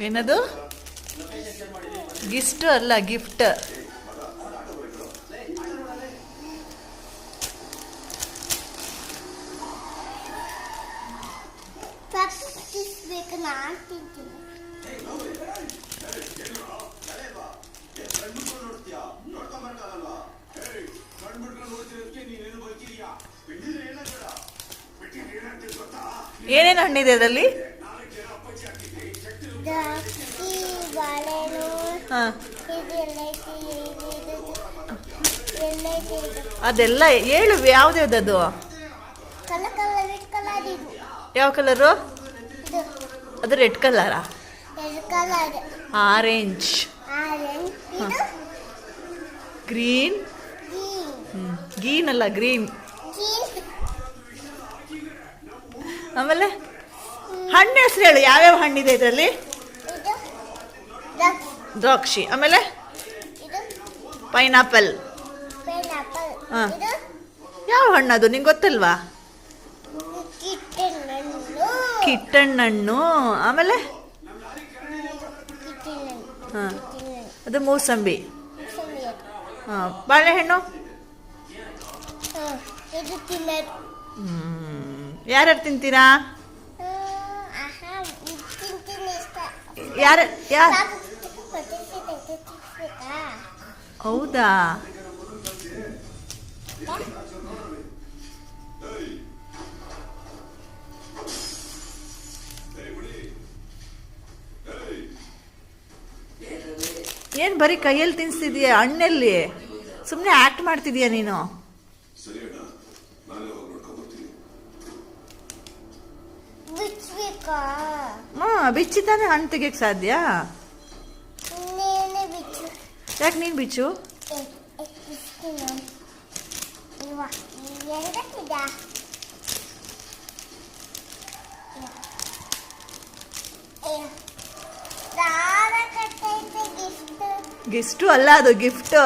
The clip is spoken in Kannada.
ಏನದು? ಗಿಫ್ಟ್ ಅಲ್ಲ ಗಿಫ್ಟ್ ನಾನು ತಿಂತೀನಿ ಏನೇನು ಹಣ್ಣಿದೆ ಅದರಲ್ಲಿ? ಅದೆಲ್ಲ ಹೇಳು ಇದು ಯಾವ ಕಲರು? ಅದು ರೆಡ್ ಕಲರಾ? ಆರೆಂಜ್. ಗ್ರೀನ್? ಗ್ರೀನ್. ಗ್ರೀನ್ ಅಲ್ಲ ಗ್ರೀನ್. ಆಮೇಲೆ ಹಣ್ಣು ಹೆಸರು ಹೇಳು ಯಾವ್ಯಾವ ಹಣ್ಣಿದೆ ಇದರಲ್ಲಿ? ಇದು ದ್ರಾಕ್ಷಿ. ಆಮೇಲೆ ಪೈನಾಪಲ್. ಹಾಂ. ಯಾವ ಹಣ್ಣದು ನಿಂಗೆ ಗೊತ್ತಲ್ವಾ? ಕಿಟ್ಟಣ್ಣು ಕಿಟ್ಟಣ್ಣಣ್ಣು ಆಮೇಲೆ? ಹಾಂ. ಅದು ಮೂಸಂಬಿ. ಹಾಂ. ಬಾಳೆಹಣ್ಣು? ಯಾರ್ಯಾರು ತಿಂತೀರಾ? ಯಾರ ಯಾರು ಹೌದಾ? ಏನು ಬರೀ ಕೈಯಲ್ಲಿ ತಿನ್ಸ್ತಿದೀಯ ಹಣ್ಣಲ್ಲಿ? ಸುಮ್ಮನೆ ಆ್ಯಕ್ಟ್ ಮಾಡ್ತಿದೀಯ ನೀನು? ಬಿಚ್ಚಬೇಕಾ? ಮಾ ಬಿಚ್ಚಿ ತಾನೇ ಹಣ್ಣು ತೆಗಿಯಕ್ಕೆ ಸಾಧ್ಯ? ಇನ್ನೇನೆ ಬಿಚ್ಚು. ಯಾಕೆ ನೀನು ಬಿಚ್ಚು? ನಾನು. ಗಿಫ್ಟು ಅಲ್ಲ ಅದು ಗಿಫ್ಟು